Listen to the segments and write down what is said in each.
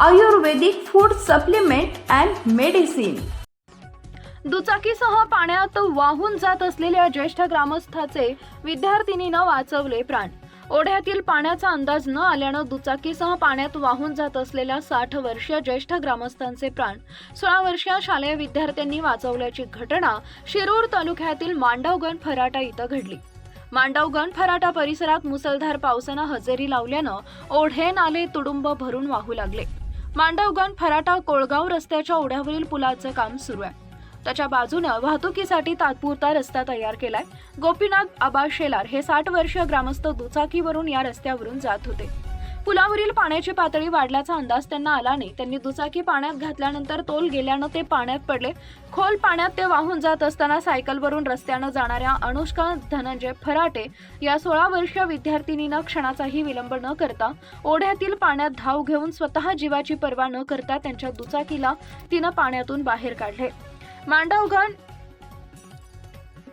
Ayurvedic food supplement and medicine. दुचाकीसह पाण्यात वाहून जात असलेल्या ज्येष्ठ ग्रामस्थाचे विद्यार्थिनीनं वाचवले प्राण. ओढ्यातील पाण्याचा अंदाज न आल्यानं दुचाकीसह पाण्यात वाहून जात असलेल्या साठ वर्षीय ज्येष्ठ ग्रामस्थांचे प्राण सोळा वर्षीय शालेय विद्यार्थ्यांनी वाचवल्याची घटना शिरूर तालुक्यातील मांडवगण फराटा इथं घडली. मांडवगण फराटा परिसरात मुसळधार पावसानं हजेरी लावल्यानं ओढे नाले तुडुंब भरून वाहू लागले. मांडवगण फराटा कोळगाव रस्त्याच्या ओढ्यावरील पुलाचं काम सुरू आहे. त्याच्या बाजूनं वाहतुकीसाठी तात्पुरता रस्ता तयार केलाय. गोपीनाथ आबा शेलार हे साठ वर्षीय ग्रामस्थ दुचाकीवरून या रस्त्यावरून जात होते. पुलावरील पाण्याची पातळी वाढल्याचा अंदाज त्यांना आला नाही. त्यांनी दुचाकी पाण्यात घातल्यानंतर तोल गेल्यानं ते पाण्यात पडले. खोल पाण्यात ते वाहून जात असताना सायकलवरून रस्त्यानं जाणाऱ्या अनुष्का धनंजय फराटे या सोळा वर्षीय विद्यार्थिनीनं क्षणाचाही विलंब न करता ओढ्यातील पाण्यात धाव घेऊन स्वतः जीवाची पर्वा न करता त्यांच्या दुचाकीला तिनं पाण्यातून बाहेर काढले. मांडवगण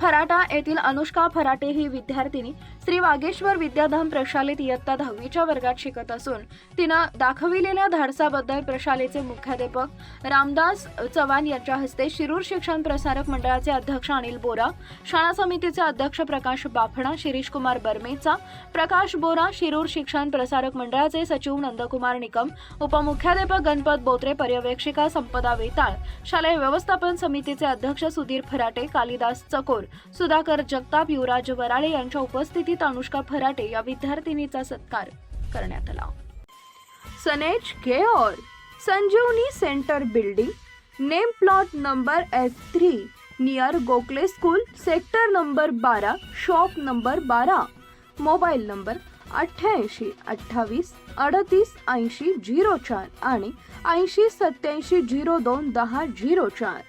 फराटा येथील अनुष्का फराटे ही विद्यार्थिनी श्री वागेश्वर विद्याधाम प्रशालेत इयत्ता दहावीच्या वर्गात शिकत असून तिनं दाखविलेल्या धाडसाबद्दल प्रशालेचे मुख्याध्यापक रामदास चव्हाण यांच्या हस्ते शिरूर शिक्षण प्रसारक मंडळाचे अध्यक्ष अनिल बोरा शाळा समितीचे अध्यक्ष प्रकाश बाफणा शिरीष कुमार बर्मेचा प्रकाश बोरा शिरूर शिक्षण प्रसारक मंडळाचे सचिव नंदकुमार निकम उपमुख्याध्यापक गणपत बोत्रे पर्यवेक्षिका संपदा वेताळ शालेय व्यवस्थापन समितीचे अध्यक्ष सुधीर फराटे कालिदास चकोर सुधाकर जगताप युवराज वराळे यांच्या उपस्थितीत अनुष्का फराटे या विद्यार्थिनीचा सत्कार करण्यात आला. सनेज घेओर Sanjeevani centre building name plot number F three near Gokhale school sector number बारा शॉप नंबर बारा मोबाईल नंबर अठ्ठ्याऐंशी अठ्ठावीस अडतीस ऐंशी झिरो चार आणि ऐंशी सत्याऐंशी झिरो दोन दहा झिरो चार.